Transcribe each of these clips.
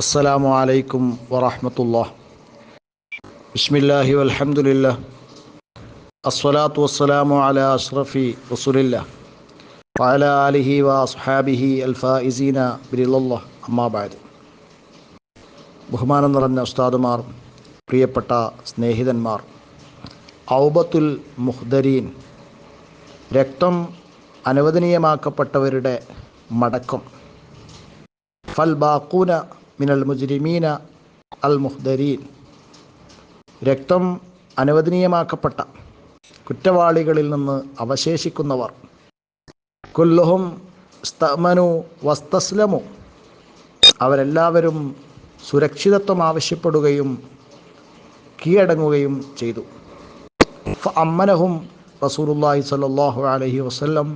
السلام عليكم ورحمة الله بسم الله والحمد لله الصلاة والسلام على أشرف رسول الله وعلى آله وأصحابه الفائزين برضا الله أما بعد ബഹുമാനം നിറഞ്ഞ ഉസ്താദുമാർ പ്രിയപ്പെട്ട സ്നേഹിതന്മാർ ഔബത്തുൽ മുഹ്ദരീൻ രക്തം അനുവദനീയമാക്കപ്പെട്ടവരുടെ മടക്കം ഫൽ ബാക്കൂന മിനൽ മുജ്രിമീന അൽ മുഹ്ദരീൻ. രക്തം അനുവദനീയമാക്കപ്പെട്ട കുറ്റവാളികളിൽ നിന്ന് അവശേഷിക്കുന്നവർ. കുല്ലുഹും സ്തമനു വസ്തസ്ലമു. അവരെല്ലാവരും സുരക്ഷിതത്വം ആവശ്യപ്പെടുകയും കീഴടങ്ങുകയും ചെയ്തു. അമ്മനഹും റസൂലുല്ലാഹി സല്ലാഹു അലഹി വസ്ല്ലം.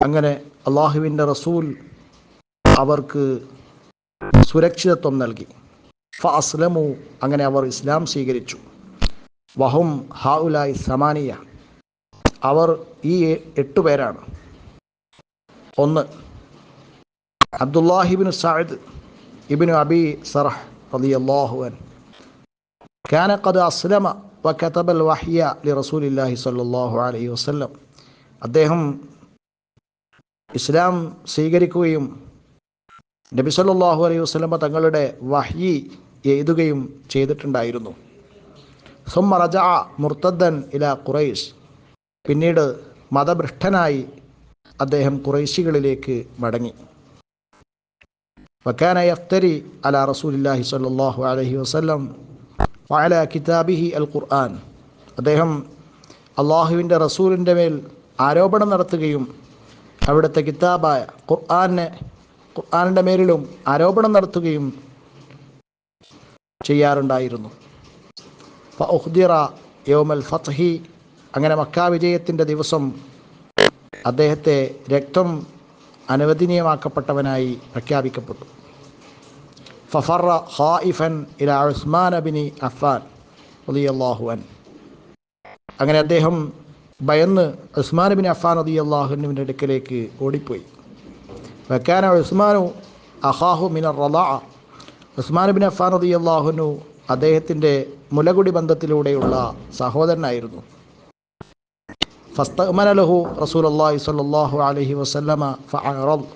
അങ്ങനെ അള്ളാഹുവിന്റെ റസൂൽ അവർക്ക് സുരക്ഷിതത്വം നൽകി ഫ അസ്ലമു അങ്ങനെ അവർ ഇസ്ലാം സ്വീകരിച്ചു വഹും ഹാഉലായി സമാനിയ അവർ ഈ എട്ടു പേരാണ് ഒന്ന് അബ്ദുല്ലാഹിബിൻ സഅദ് ഇബിനു അബി സറഹ് റളിയല്ലാഹു അൻ كان قد أسلم وكتب الوحي لرسول الله صلى الله عليه وسلم അദ്ദേഹം ഇസ്ലാം സ്വീകരിക്കുകയും നബി സല്ലാഹു അലൈഹി വസ്ലമ തങ്ങളുടെ വഹ്യി എഴുതുകയും ചെയ്തിട്ടുണ്ടായിരുന്നു. സുമ റജ മുർത്തദ്ദൻ ഇല ഖുറൈസ് പിന്നീട് മതഭ്രഷ്ടനായി അദ്ദേഹം കുറൈശികളിലേക്ക് മടങ്ങി. വക്കാന യഫ്തരി അല റസൂലില്ലാഹി സല്ലല്ലാഹു അലൈഹി വസല്ലം വഅല കിതാബിഹി അൽ ഖുർആൻ. അദ്ദേഹം അള്ളാഹുവിന്റെ റസൂലിന്റെ മേൽ ആരോപണം നടത്തുകയും അവിടുത്തെ കിതാബായ ഖുർആനെ ഖുർആാനിന്റെ മേലിലും ആരോപണം നടത്തുകയും ചെയ്യാറുണ്ടായിരുന്നു. ഫുദിറ യോമൽ ഫത്ഹി. അങ്ങനെ മക്കാ വിജയത്തിന്റെ ദിവസം അദ്ദേഹത്തെ രക്തം അനുവദനീയമാക്കപ്പെട്ടവനായി പ്രഖ്യാപിക്കപ്പെട്ടു. ഫഫറ ഖായിഫൻ ഇല ഉസ്മാൻ അബിനി അഫാൻ അൻ. അങ്ങനെ അദ്ദേഹം ഭയന്ന് ഉസ്മാൻ ബിൻ അഫാൻ അള്ളാഹുവിന്റെ അടുക്കലേക്ക് ഓടിപ്പോയി. വെക്കാന ഉസ്മാനു അഹാഹു മിന റലാ ഉസ്മാൻ ബിൻ അഫാൻ റതി അള്ളാഹുനു അദ്ദേഹത്തിന്റെ മുലകുടി ബന്ധത്തിലൂടെയുള്ള സഹോദരനായിരുന്നു. ഫസ്തമന ലഹു റസൂൽ അള്ളാഹി സ്വല്ലല്ലാഹു അലഹി ഫഅറദ്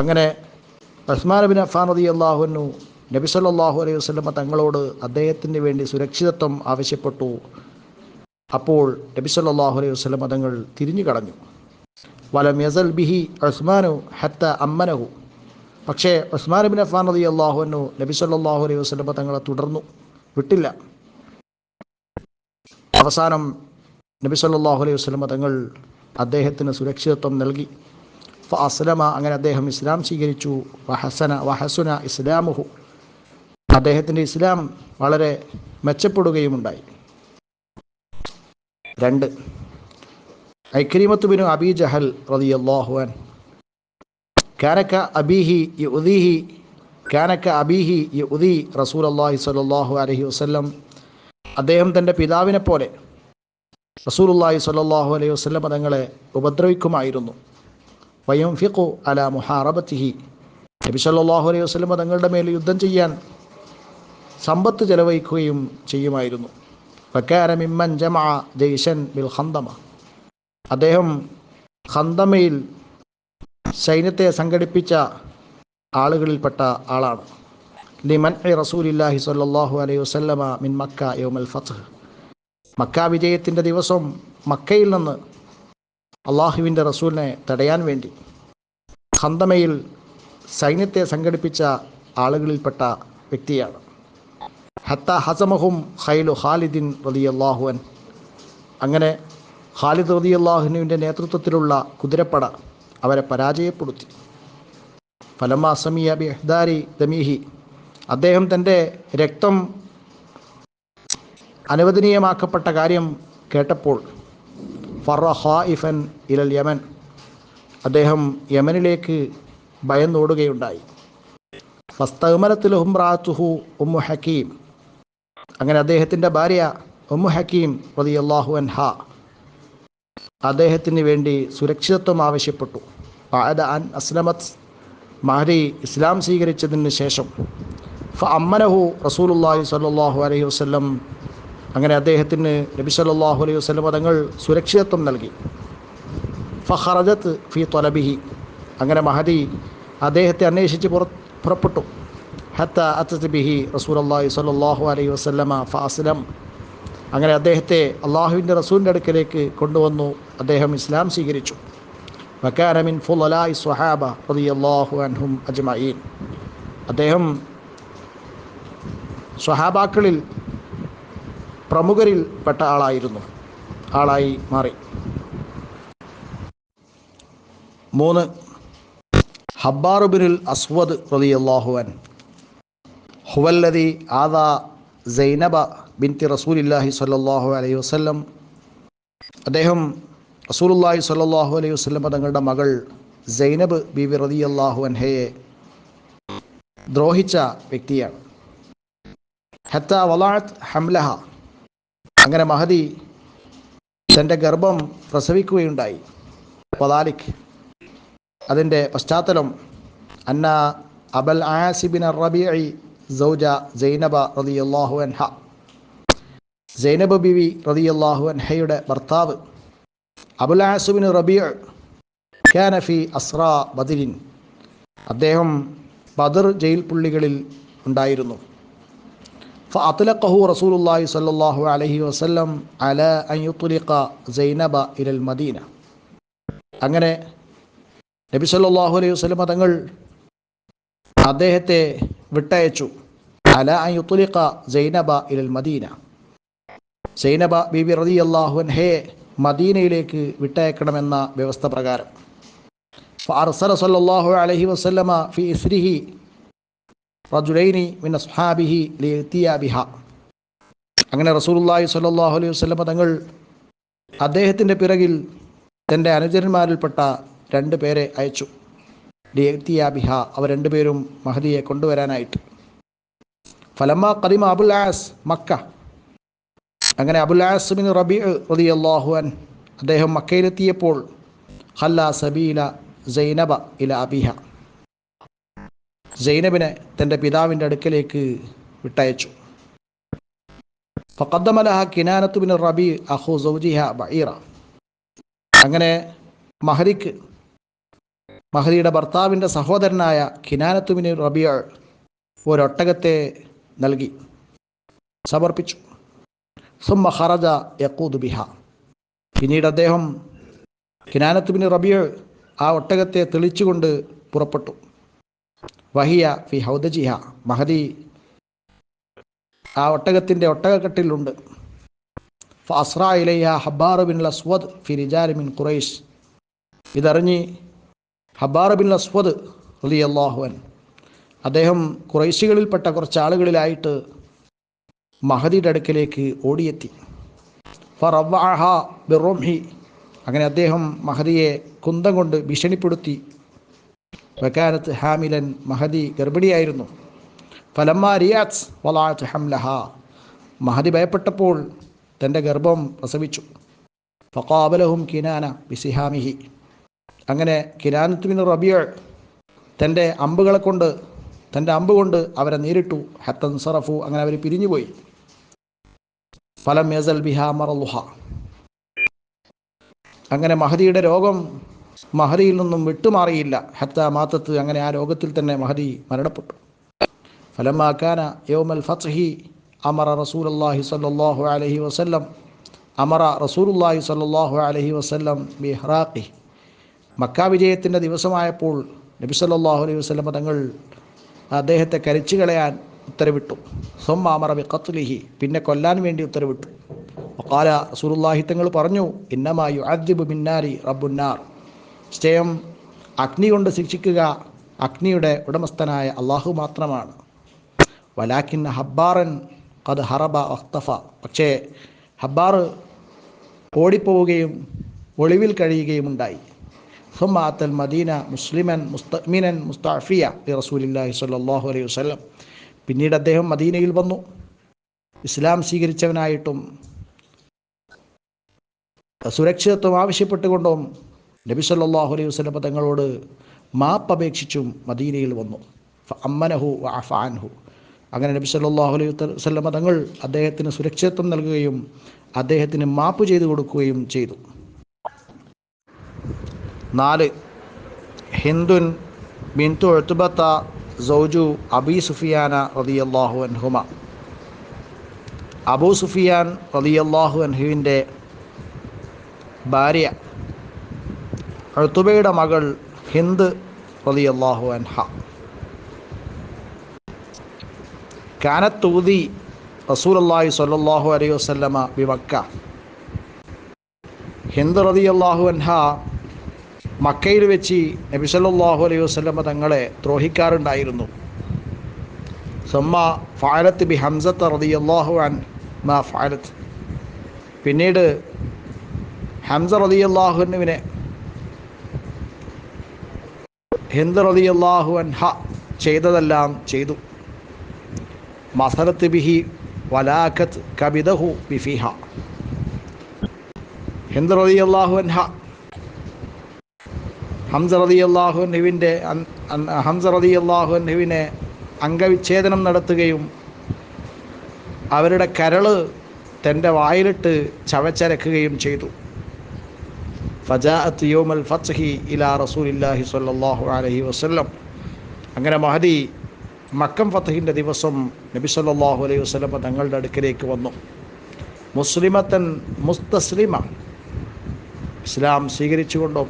അങ്ങനെ ഉസ്മാൻ ബിൻ അഫാൻ റതി അള്ളാഹുനു നബി സല്ലാഹു അലൈഹി വസ്ലമ തങ്ങളോട് അദ്ദേഹത്തിന് വേണ്ടി സുരക്ഷിതത്വം ആവശ്യപ്പെട്ടു. അപ്പോൾ നബി സല്ലാഹു അലൈഹി വസ്ലമ തങ്ങൾ തിരിഞ്ഞു കളഞ്ഞു വലം യസൽ ബിഹി ഉസ്മാനു ഹത്ത അമ്മനഹു. പക്ഷേ ഉസ്മാൻ ബിൻ അഫാൻ അലി അള്ളാഹുനു നബി സല്ലല്ലാഹു അലൈഹി വസല്ലമ തങ്ങളെ തുടർന്നു വിട്ടില്ല. അവസാനം നബി സല്ലാഹു അലൈഹി വസല്ലമ തങ്ങൾ അദ്ദേഹത്തിന് സുരക്ഷിതത്വം നൽകി. അസ്ലമ അങ്ങനെ അദ്ദേഹം ഇസ്ലാം സ്വീകരിച്ചു. വഹസന വഹസുന ഇസ്ലാമുഹു. അദ്ദേഹത്തിന്റെ ഇസ്ലാം വളരെ മെച്ചപ്പെടുകയുമുണ്ടായി. രണ്ട് ഐക്രീമത്ത് ബിനു അബി ജഹൽ റതി അൻ കാനക്ക അബീഹി യുദീഹി കാനക്ക അബീഹി യുദി റസൂൽ അള്ളാഹി സ്വല്ലല്ലാഹു അലഹി വസല്ലം. അദ്ദേഹം തന്റെ പിതാവിനെ പോലെ റസൂൽ അള്ളാഹി സ്വല്ലല്ലാഹു അലൈഹി വസല്ലം തങ്ങളെ ഉപദ്രവിക്കുമായിരുന്നു. വയം ഫിഖു അല മുഹാറബത്തിഹി. നബി സല്ലാഹു അലൈഹി വസ്ലം തങ്ങളുടെ മേൽ യുദ്ധം ചെയ്യാൻ സമ്പത്ത് ചെലവഴിക്കുകയും ചെയ്യുമായിരുന്നു. ബക്കാരമിമ്മൻ ജമാ ജയ്ഷൻ ബിൽ ഖന്തമ. അദ്ദേഹം ഹന്തമയിൽ സൈന്യത്തെ സംഘടിപ്പിച്ച ആളുകളിൽപ്പെട്ട ആളാണ്. ലിമൻ റസൂലില്ലാഹി സ്വല്ലല്ലാഹു അലൈഹി വസല്ലമ മിൻ മക്ക യോമൽ ഫത്ത് മക്ക വിജയത്തിന്റെ ദിവസം മക്കയിൽ നിന്ന് അള്ളാഹുവിന്റെ റസൂലിനെ തടയാൻ വേണ്ടി ഹന്തമയിൽ സൈന്യത്തെ സംഘടിപ്പിച്ച ആളുകളിൽപ്പെട്ട വ്യക്തിയാണ്. ഹത്ത ഹസമഹും ഖൈലു ഖാലിദിൻ അള്ളാഹുവൻ അങ്ങനെ ഖാലിദ് റതിയല്ലാഹുനുവിന്റെ നേതൃത്വത്തിലുള്ള കുതിരപ്പട അവരെ പരാജയപ്പെടുത്തി. ഫലമ സമിയ ബിഹ്ദാരി ദമീഹി. അദ്ദേഹം തന്റെ രക്തം അനുവദനീയമാക്കപ്പെട്ട കാര്യം കേട്ടപ്പോൾ ഫറ ഇലൽ യമൻ. അദ്ദേഹം യമനിലേക്ക് ഭയന്നോടുകയുണ്ടായി. ഫസ്തമലത്തിൽ ഹുംറാത്തുഹു ഉമ്മു ഹക്കീം. അങ്ങനെ അദ്ദേഹത്തിന്റെ ഭാര്യ ഉമ്മു ഹക്കീം റതി അള്ളാഹു അൻഹ അദ്ദേഹത്തിന് വേണ്ടി സുരക്ഷിതത്വം ആവശ്യപ്പെട്ടു. ബാദ അൻ അസ്ലമത് മഹരി ഇസ്ലാം സ്വീകരിച്ചതിന് ശേഷം. ഫ അമ്മനഹു റസൂലുല്ലാഹി സ്വല്ലല്ലാഹു അലൈഹി വസ്ലം അങ്ങനെ അദ്ദേഹത്തിന് നബി സല്ലാഹു അലൈഹി വസ്ലം തങ്ങൾ സുരക്ഷിതത്വം നൽകി. ഫഹറജത്ത് ഫി തൊലബിഹി. അങ്ങനെ മഹദി അദ്ദേഹത്തെ അന്വേഷിച്ച് പുറ പുറപ്പെട്ടു. ഹത്ത അത്തബിഹി റസൂൽ അള്ളാഹി സ്വല്ലല്ലാഹു അലൈഹി വസ്ലമ ഫ ഫാസ്ലം അങ്ങനെ അദ്ദേഹത്തെ അള്ളാഹുവിന്റെ റസൂലിന്റെ അടുക്കലേക്ക് കൊണ്ടുവന്നു. അദ്ദേഹം ഇസ്ലാം സ്വീകരിച്ചു. വക്കാനമിൻ ഫുലലായി സ്വഹാബ അള്ളാഹു അൻഹും അജ്മയീൻ അദ്ദേഹം സ്വഹാബാക്കളിൽ പ്രമുഖരിൽ പെട്ട ആളായിരുന്നു. ആളായി മാറി. മൂന്ന് ഹബ്ബാറുബിനുൽ അസ്വദ് റളിയല്ലാഹു അൻ ഹുവല്ലതി ആദാ സൈനബ ബിൻതി റസൂലില്ലാഹി സ്വല്ലല്ലാഹു അലൈഹി വസ്ലം അദ്ദേഹം റസൂലുള്ളാഹി സ്വല്ലല്ലാഹു അലൈഹി വസ്ലം തങ്ങളുടെ മകൾ സൈനബ് ബിബി അള്ളാഹു അൻഹയെ ദ്രോഹിച്ച വ്യക്തിയാണ്. ഹത്ത വലാത്ത് ഹംലഹ. അങ്ങനെ മഹദി തന്റെ ഗർഭം പ്രസവിക്കുകയുണ്ടായി. പതാലിക് അതിന്റെ പശ്ചാത്തലം അന്ന അബൽ ആസിബിൻ റബിഇ സൗജ സൈനബ അള്ളാഹു അൻഹ. സൈനബ് ബിവി റതിയല്ലാഹു അൻഹയുടെ ഭർത്താവ് അബുലാസുബിൻ റബിയ ഖാനഫി അസ്ര ബദിരിൻ. അദ്ദേഹം ബദർ ജയിൽ പുള്ളികളിൽ ഉണ്ടായിരുന്നു. ഫഅത്ലഖഹു റസൂലുള്ളാഹി സ്വല്ലല്ലാഹു അലൈഹി വസല്ലം അല അൻ സൈനബ ഇലൽ മദീന. അങ്ങനെ നബി സ്വല്ലല്ലാഹു അലൈഹി വസല്ലം തങ്ങൾ അദ്ദേഹത്തെ വിട്ടയച്ചു. അല അൻ സൈനബ ഇലൽ മദീന. സൈനബ ബീബി റളിയല്ലാഹു ഹേ മദീനയിലേക്ക് വിട്ടയക്കണമെന്ന വ്യവസ്ഥ പ്രകാരം. സല്ലല്ലാഹു അലൈഹി വസല്ലമ ഫി ഇസ്രിഹി റജുലൈനി മിൻ അസ്ഹാബിഹി ലിയത്തിയ ബിഹ. അങ്ങനെ റസൂലുള്ളാഹി സ്വല്ലല്ലാഹു അലൈഹി വസല്ലമ തങ്ങൾ അദ്ദേഹത്തിന്റെ പിറകിൽ തന്റെ അനുചരന്മാരിൽപ്പെട്ട രണ്ട് പേരെ അയച്ചു. ലിയത്തിയ ബിഹ അവർ രണ്ടുപേരും മഹദിയെ കൊണ്ടുവരാനായിട്ട്. ഫലമ്മ കദിമ അബുൽ ആസ് മക്ക അങ്ങനെ അബുൽ ആസ് ബിൻ റബി റതി അൻ അദ്ദേഹം മക്കയിലെത്തിയപ്പോൾ ഹല്ല സബീല സൈനബ ഇല അബിഹ. സൈനബിനെ തന്റെ പിതാവിന്റെ അടുക്കലേക്ക് വിട്ടയച്ചു. ഫക്കദ്ദമലഹ കിനാനത്ത് ബിൻ റബി അഹു സൗജിഹ ബഈറ. അങ്ങനെ മഹരിക്ക് മഹരിയുടെ ഭർത്താവിന്റെ സഹോദരനായ കിനാനത്തുബിൻ റബിയ ഒരൊട്ടകത്തെ നൽകി സമർപ്പിച്ചു. സുമ്മ ഹറജ യക്കൂദ് ബിഹ. പിന്നീട് അദ്ദേഹം കിനാനത്ത് ബിൻ റബിയ ആ ഒട്ടകത്തെ തെളിച്ചുകൊണ്ട് പുറപ്പെട്ടു. വഹിയ ഫി ഹൗദജിഹ മഹദി ആ ഒട്ടകത്തിന്റെ ഒട്ടകക്കെട്ടിലുണ്ട്. ഫസ്ര ഇലയ്യ ഹബ്ബാർ ബിൻ ലസ്വദ് ഫി റിജാൽ ബിൻ ഖുറൈഷ് ഇതറിഞ്ഞ് ഹബ്ബാർ ബിൻ റലി അള്ളാഹുവൻ അദ്ദേഹം കുറൈശികളിൽപ്പെട്ട കുറച്ച് ആളുകളിലായിട്ട് മഹദിയുടെ അടുക്കലേക്ക് ഓടിയെത്തി. ഫറവഹ ബിറോംഹി. അങ്ങനെ അദ്ദേഹം മഹദിയെ കുന്തം കൊണ്ട് ഭീഷണിപ്പെടുത്തി. വക്കാനത്ത് ഹാമിലൻ മഹദി ഗർഭിണിയായിരുന്നു. ഫലമ്മ റിയാസ് വലാത്ത് ഹംലഹ. മഹദി ഭയപ്പെട്ടപ്പോൾ തന്റെ ഗർഭം പ്രസവിച്ചു. ഫക്കാബലഹും കിനാന ബിസിഹാമിഹി. അങ്ങനെ കിനാനത്തുബിൻ റബിയ തന്റെ അമ്പുകളെ കൊണ്ട് തന്റെ അമ്പ് കൊണ്ട് അവരെ നേരിട്ടു. ഹത്തൻ സറഫു അങ്ങനെ അവർ പിരിഞ്ഞുപോയി. ഫലം യസൽ ബിഹാ മറലുഹ. അങ്ങനെ മഹദിയുടെ രോഗം മഹദിയിൽ നിന്നും വിട്ടുമാറിയില്ല. ഹത്ത മാത്തത്ത് അങ്ങനെ ആ രോഗത്തിൽ തന്നെ മഹദി മരണപ്പെട്ടു. ഫലമാക്കാന യോമൽ ഫത്ഹി അമറ റസൂൽ അള്ളാഹി സല്ലാഹു അലൈഹി വസല്ലം അമറ റസൂലുല്ലാഹി സല്ലല്ലാഹു അലൈഹി വസല്ലം ബിഹ്റാഖി മക്ക വിജയത്തിന്റെ ദിവസമായപ്പോൾ നബി സല്ലാഹു അലൈഹി വസല്ലം തങ്ങൾ അദ്ദേഹത്തെ കരിച്ചു കളയാൻ ഉത്തരവിട്ടു. സ്വം അമറ ബി ഖത്ലിഹി. പിന്നെ കൊല്ലാൻ വേണ്ടി ഉത്തരവിട്ടു. ഒക്കാല റസൂലുള്ളാഹി തങ്ങൾ പറഞ്ഞു ഇന്നമാ യുഅദ്ദിബു മിന്നാരി റബ്ബുന്നാർ. നിശ്ചയം അഗ്നി കൊണ്ട് ശിക്ഷിക്കുക അഗ്നിയുടെ ഉടമസ്ഥനായ അള്ളാഹു മാത്രമാണ്. വലാക്കിൻ ഹബ്ബാറൻ കത് ഹറബ അഖ്തഫ പക്ഷേ ഹബ്ബാർ ഓടിപ്പോവുകയും ഒളിവിൽ കഴിയുകയും ഉണ്ടായി. സുമാത്തൽ മദീന മുസ്ലിമൻ മുസ്തമിനൻ മുസ്താഫിയ റസൂലില്ലാഹി സ്വല്ലല്ലാഹു അലൈഹി വസല്ലം. പിന്നീട് അദ്ദേഹം മദീനയിൽ വന്നു. ഇസ്ലാം സ്വീകരിച്ചവനായിട്ടും സുരക്ഷിതത്വം ആവശ്യപ്പെട്ടുകൊണ്ടും നബി സല്ലാഹു അലൈഹി വസ്ലം തങ്ങളോട് മാപ്പ് അപേക്ഷിച്ചും മദീനയിൽ വന്നു. അമ്മനഹു അഫാൻഹു അങ്ങനെ നബി സല്ലാഹു അലൈഹി വസല്ലമ തങ്ങൾ അദ്ദേഹത്തിന് സുരക്ഷിതത്വം നൽകുകയും അദ്ദേഹത്തിന് മാപ്പ് ചെയ്തു കൊടുക്കുകയും ചെയ്തു. നാല് ഹിന്ദുൻ ബിന്തു എഴുത്തുബത്ത സൗജു അബി സുഫിയാന റതിയല്ലാഹു അൻഹുമ. അബൂ സുഫിയാൻ റതിയല്ലാഹു അൻഹുവിന്റെ ഭാര്യ അഴുത്തുബയുടെ മകൾ ഹിന്ദ് റതിയല്ലാഹു അൻഹ. കാനത്തൂതി റസൂലല്ലാഹി സ്വല്ലല്ലാഹു അലൈഹി വസല്ലമ ബിമക്ക ഹിന്ദ് റതിയല്ലാഹു അൻഹ മക്കയിൽ വെച്ച് നബി സല്ലല്ലാഹു അലൈഹി വസല്ലമ തങ്ങളെ ദ്രോഹിക്കാറുണ്ടായിരുന്നു. സമ്മ ഫാലത്ത് ബി ഹംസത്ത് റളിയല്ലാഹു അൻ മാ ഫാലത്ത് പിന്നീട് ഹംസ റളിയല്ലാഹുവിനെ ഹിന്ദ് റളിയല്ലാഹു അൻഹ ചെയ്തതെല്ലാം ചെയ്തു. മസലത്ത് ബിഹി വലാഖത്ത് കബിദഹു ബിഫിഹ. ഹിന്ദ് റളിയല്ലാഹു അൻഹ ഹംസ റളിയല്ലാഹുവിന്റെ ഹംസ നെഹുവിനെ അംഗവിച്ഛേദനം നടത്തുകയും അവരുടെ കരൾ തന്റെ വായിലിട്ട് ചവച്ചരക്കുകയും ചെയ്തു. ഫജാഅത്ത് യോമൽ ഫത്ഹി ഇലാ റസൂലില്ലാഹി സ്വല്ലല്ലാഹു അലഹി വസ്ല്ലം. അങ്ങനെ മഹദി മക്കം ഫത്തഹിന്റെ ദിവസം നബി സല്ലാഹു അലൈഹി വസ്ലമ തങ്ങളുടെ അടുക്കലേക്ക് വന്നു. മുസ്ലിമത്തൻ മുസ്തസ്ലിമ ഇസ്ലാം സ്വീകരിച്ചുകൊണ്ടും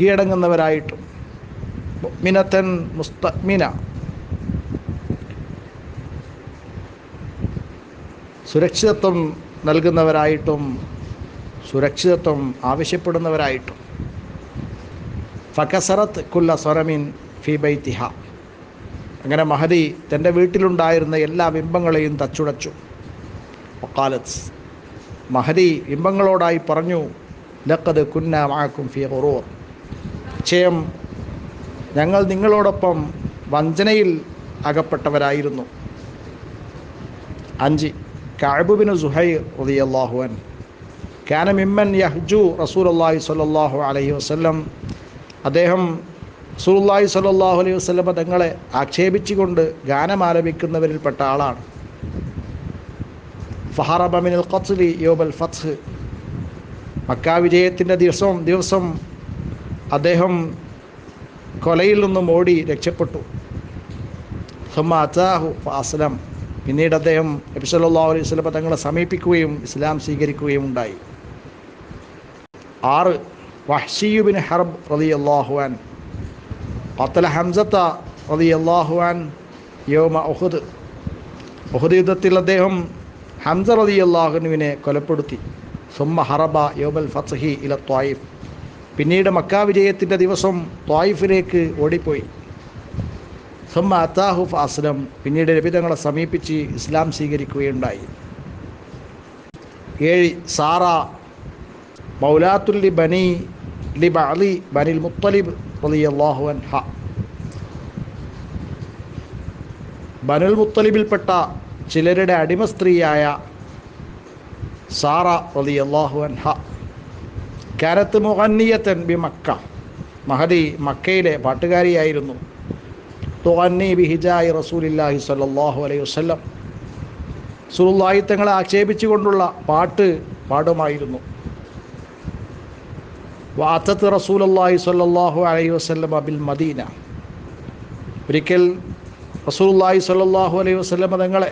കീഴടങ്ങുന്നവരായിട്ടും. മിനത്തൻ മുസ്തമിന സുരക്ഷിതത്വം നൽകുന്നവരായിട്ടും സുരക്ഷിതത്വം ആവശ്യപ്പെടുന്നവരായിട്ടും. ഫക്കസറത്ത് കുല്ല സ്വരമിൻ ഫി ബൈത്തിഹ. അങ്ങനെ മഹദി തന്റെ വീട്ടിലുണ്ടായിരുന്ന എല്ലാ ബിംബങ്ങളെയും തച്ചുടച്ചു. ഒക്കാലത്ത് മഹദി ബിംബങ്ങളോടായി പറഞ്ഞു ലക്കത് കുന്ന മാക്കും ഫി ഹുറൂർ നിശ്ചയം ഞങ്ങൾ നിങ്ങളോടൊപ്പം വഞ്ചനയിൽ അകപ്പെട്ടവരായിരുന്നു. അഞ്ച് കഅബുബിന് സുഹൈർ റളിയല്ലാഹുവൻ കാന മിമ്മൻ യഹ്ജു റസൂൽ അള്ളാഹി സ്വല്ലല്ലാഹു അലൈഹി വസല്ലം. അദ്ദേഹം റസൂലുള്ളാഹി സ്വല്ലല്ലാഹു അലൈഹി വസ്ലമ തങ്ങളെ ആക്ഷേപിച്ചുകൊണ്ട് ഗാനം ആലപിക്കുന്നവരിൽപ്പെട്ട ആളാണ്. ഫഹറബ മിനൽ ഖത്ലി യോബൽ ഫത്ഹ്. മക്ക വിജയത്തിന്റെ ദിവസവും ദിവസം അദ്ദേഹം കൊലയിൽ നിന്നും ഓടി രക്ഷപ്പെട്ടു. ഹുമാഹു അസ്ലം പിന്നീട് അദ്ദേഹം നബി സല്ലല്ലാഹു അലൈഹി വസല്ലം തങ്ങളെ സമീപിക്കുകയും ഇസ്ലാം സ്വീകരിക്കുകയും ഉണ്ടായി. ആറ് വഹ്ഷിയുബിൻ ഹർബ് റതി അള്ളാഹുവാൻ പത്തൽ ഹംസത്ത റതി അള്ളാഹുവാൻ യോമ ഒഹുദ് ഒഹുദ് യുദ്ധത്തിൽ അദ്ദേഹം ഹംസ റതി അള്ളാഹുനുവിനെ കൊലപ്പെടുത്തി. സുമ്മ ഹറബ യോബൽ ഫത്സഹി ഇല ത്വായിഫ്. പിന്നീട് മക്കാ വിജയത്തിന്റെ ദിവസം ത്വായിഫിലേക്ക് ഓടിപ്പോയി. സുമ അത്താഹു അസ്ലം പിന്നീട് രബിതങ്ങളെ സമീപിച്ച് ഇസ്ലാം സ്വീകരിക്കുകയുണ്ടായി. ഏഴ് സാറ മൗലാത്തുല്ലി ബനി ലിബ അലി ബനിൽ മുത്തലിബ് റളിയല്ലാഹു അൻഹ. ബനുൽ മുത്തലിബിൽപ്പെട്ട ചിലരുടെ അടിമ സ്ത്രീയായ സാറ റളിയല്ലാഹു അൻഹ. കാരത്ത് മുഹന്നിയത്തൻ ബി മക്ക. മഹദി മക്കയിലെ പാട്ടുകാരിയായിരുന്നു. തുഹന്നി ബി ഹിജായി റസൂലില്ലാഹി സ്വല്ലല്ലാഹു അലൈഹി വസല്ലം. സുറുല്ലാഹി തങ്ങളെ ആക്ഷേപിച്ചുകൊണ്ടുള്ള പാട്ട് പാടുമായിരുന്നു. വാത്തത്ത് റസൂലല്ലാഹി സ്വല്ലല്ലാഹു അലൈഹി വസല്ലം അബിൽ മദീന. ഒരിക്കൽ റസൂലുള്ളാഹി സ്വല്ലല്ലാഹു അലൈഹി വസല്ലം തങ്ങളെ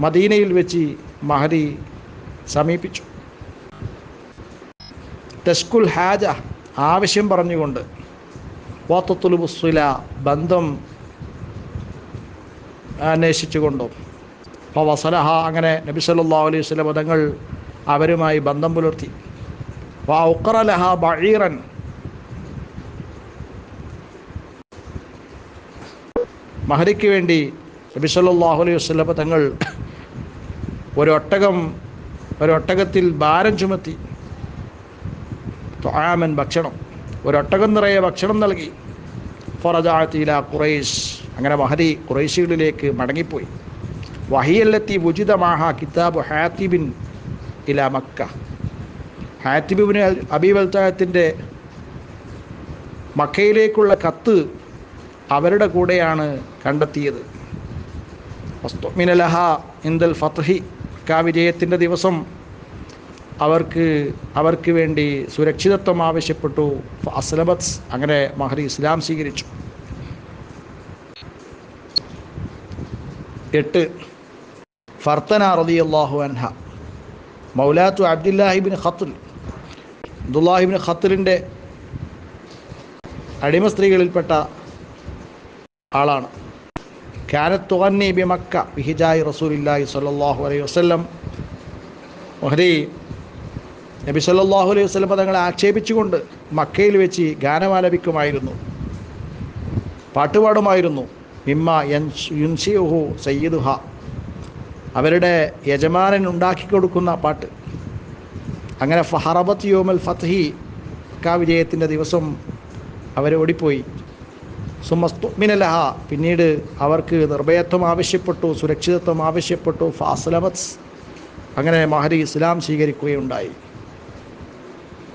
മദീനയിൽ വെച്ച് മഹദി സമീപിച്ചു. തെസ്കുൽ ഹാജ ആവശ്യം പറഞ്ഞുകൊണ്ട്. വാത്തത്തുലുബുസ്സുല ബന്ധം അന്വേഷിച്ചുകൊണ്ടും. അപ്പോൾ വസലഹ അങ്ങനെ നബി സല്ലാ അലൈഹി വസല്ലം തങ്ങൾ അവരുമായി ബന്ധം പുലർത്തി. വാ ഉക്കറലഹ ബഴീറൻ മഹരിക്ക് വേണ്ടി നബി സല്ലല്ലാഹു അലൈഹി വസല്ലം തങ്ങൾ ഒരൊട്ടകം ഒരൊട്ടകത്തിൽ ഭാരം ചുമത്തി. തൊഴാമൻ ഭക്ഷണം ഒരൊട്ടകം നിറയെ ഭക്ഷണം നൽകി. ഫറജാത്തില ഖുറൈഷ് അങ്ങനെ മഹദി ഖുറൈശികളിലേക്ക് മടങ്ങിപ്പോയി. വഹിയല്ലെത്തി ഉചിതമാഹ കിതാബ് ഹാത്തിബിൻ ഇല മക്ക. ഹാത്തിബിന് അബീബ് അൽത്താഹത്തിന്റെ മക്കയിലേക്കുള്ള കത്ത് അവരുടെ കൂടെയാണ് കണ്ടെത്തിയത്. മിനലഹ ഇന്ദൽ ഫത്ഹി മക്ക വിജയത്തിന്റെ ദിവസം അവർക്ക് അവർക്ക് വേണ്ടി സുരക്ഷിതത്വം ആവശ്യപ്പെട്ടു. അസ്ലബത്ത് അങ്ങനെ മഹരി ഇസ്ലാം സ്വീകരിച്ചു. എട്ട്. ഫർത്തന റതി അള്ളാഹു അൻഹ മൗലാത്തു അബ്ദുല്ലാഹിബിൻ ഖത്തുൽ. അബ്ദുല്ലാഹിബിൻ ഖത്തുലിന്റെ അടിമ സ്ത്രീകളിൽപ്പെട്ട ആളാണ്. കാനത്തുഹന്നി ബി മക്ക ബിഹിജായി റസൂലില്ലാഹി സ്വല്ലല്ലാഹു അലൈഹി വസ്ലം മഹരി നബി സല്ലാഹു അലൈഹി വസ്ലം തങ്ങളെ ആക്ഷേപിച്ചുകൊണ്ട് മക്കയിൽ വെച്ച് ഗാനമാലപിക്കുമായിരുന്നു. പാട്ടുപാടുമായിരുന്നു. മിമ്മ യുൻഷിയുഹു സയ്യിദുഹ. അവരുടെ യജമാനൻ ഉണ്ടാക്കി കൊടുക്കുന്ന പാട്ട്. അങ്ങനെ ഫഹറബത്ത് യോമൽ ഫത്ഹി മക്ക വിജയത്തിന്റെ ദിവസം അവർ ഓടിപ്പോയി. സുമസ്തുമിനലഹ പിന്നീട് അവർക്ക് നിർഭയത്വം ആവശ്യപ്പെട്ടു സുരക്ഷിതത്വം ആവശ്യപ്പെട്ടു ഫാസ്ലമത്സ്. അങ്ങനെ മഹരി ഇസ്ലാം സ്വീകരിക്കുകയുണ്ടായി.